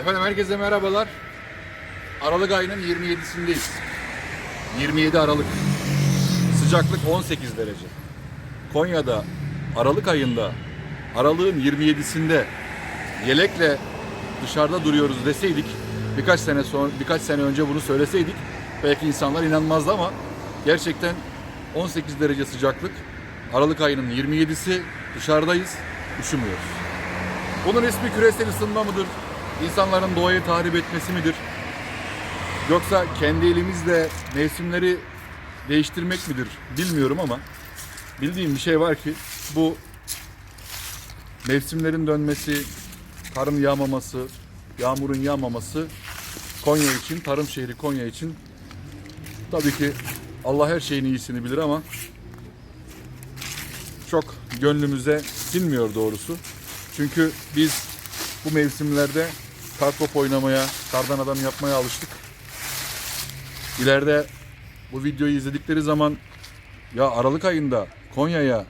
Efendim herkese merhabalar. Aralık ayının 27'sindeyiz. 27 Aralık. Sıcaklık 18 derece. Konya'da Aralık ayında Aralık'ın 27'sinde yelekle dışarıda duruyoruz deseydik birkaç sene sonra birkaç sene önce bunu söyleseydik belki insanlar inanmazdı ama gerçekten 18 derece sıcaklık Aralık ayının 27'si dışarıdayız üşümüyoruz. Bunun ismi küresel ısınma mıdır? İnsanların doğayı tahrip etmesi midir? Yoksa kendi elimizle mevsimleri değiştirmek midir? Bilmiyorum ama bildiğim bir şey var ki bu mevsimlerin dönmesi, karın yağmaması, yağmurun yağmaması Konya için, tarım şehri Konya için tabii ki Allah her şeyin iyisini bilir ama çok gönlümüze sinmiyor doğrusu. Çünkü biz bu mevsimlerde kar top oynamaya, kardan adam yapmaya alıştık. İleride bu videoyu izledikleri zaman ya Aralık ayında Konya'ya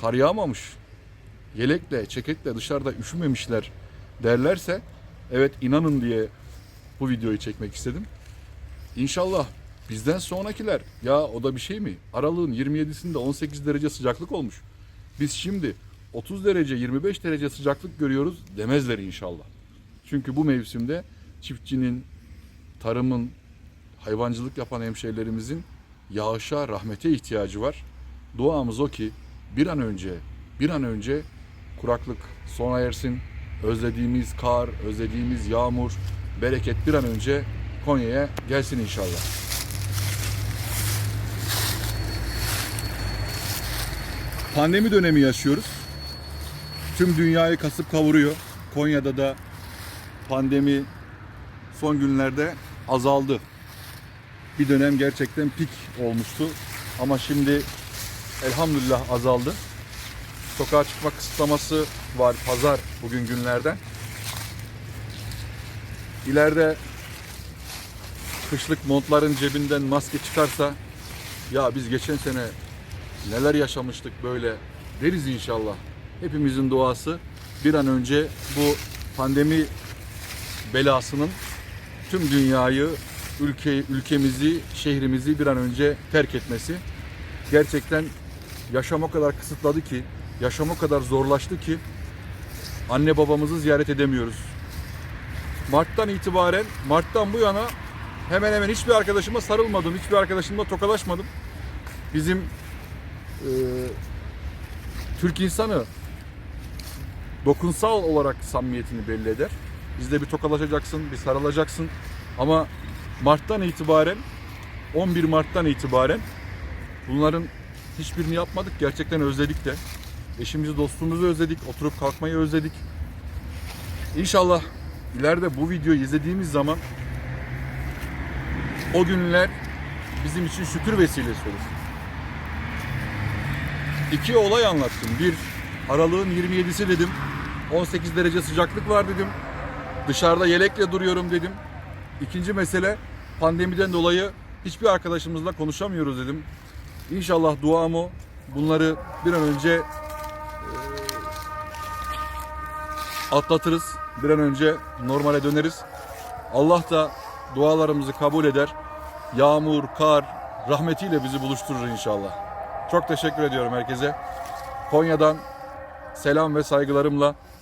kar yağmamış, yelekle, ceketle dışarıda üşümemişler derlerse evet inanın diye bu videoyu çekmek istedim. İnşallah bizden sonrakiler ya o da bir şey mi? Aralığın 27'sinde 18 derece sıcaklık olmuş. Biz şimdi 30 derece 25 derece sıcaklık görüyoruz demezler inşallah. Çünkü bu mevsimde çiftçinin, tarımın, hayvancılık yapan hemşehrilerimizin yağışa, rahmete ihtiyacı var. Duamız o ki bir an önce, bir an önce kuraklık sona ersin. Özlediğimiz kar, özlediğimiz yağmur, bereket bir an önce Konya'ya gelsin inşallah. Pandemi dönemi yaşıyoruz. Tüm dünyayı kasıp kavuruyor. Konya'da da pandemi son günlerde azaldı. Bir dönem gerçekten pik olmuştu. Ama şimdi elhamdülillah azaldı. Sokağa çıkma kısıtlaması var pazar bugün günlerden. İleride kışlık montların cebinden maske çıkarsa ya biz geçen sene neler yaşamıştık böyle deriz inşallah. Hepimizin duası bir an önce bu pandemi belasının tüm dünyayı, ülke, ülkemizi, şehrimizi bir an önce terk etmesi. Gerçekten yaşam o kadar kısıtladı ki, yaşam o kadar zorlaştı ki anne babamızı ziyaret edemiyoruz. Mart'tan itibaren, Mart'tan bu yana hemen hemen hiçbir arkadaşıma sarılmadım, hiçbir arkadaşımla tokalaşmadım. Bizim e, Türk insanı dokunsal olarak samimiyetini belli eder. Bizde bir tokalaşacaksın, bir sarılacaksın. Ama Mart'tan itibaren 11 Mart'tan itibaren bunların hiçbirini yapmadık. Gerçekten özledik de. Eşimizi, dostumuzu özledik. Oturup kalkmayı özledik. İnşallah ileride bu videoyu izlediğimiz zaman o günler bizim için şükür vesilesi olur. İki olay anlattım. Bir, aralığın 27'si dedim. 18 derece sıcaklık var dedim. Dışarıda yelekle duruyorum dedim. İkinci mesele pandemiden dolayı hiçbir arkadaşımızla konuşamıyoruz dedim. İnşallah duam o. Bunları bir an önce e, atlatırız. Bir an önce normale döneriz. Allah da dualarımızı kabul eder. Yağmur, kar, rahmetiyle bizi buluşturur inşallah. Çok teşekkür ediyorum herkese. Konya'dan selam ve saygılarımla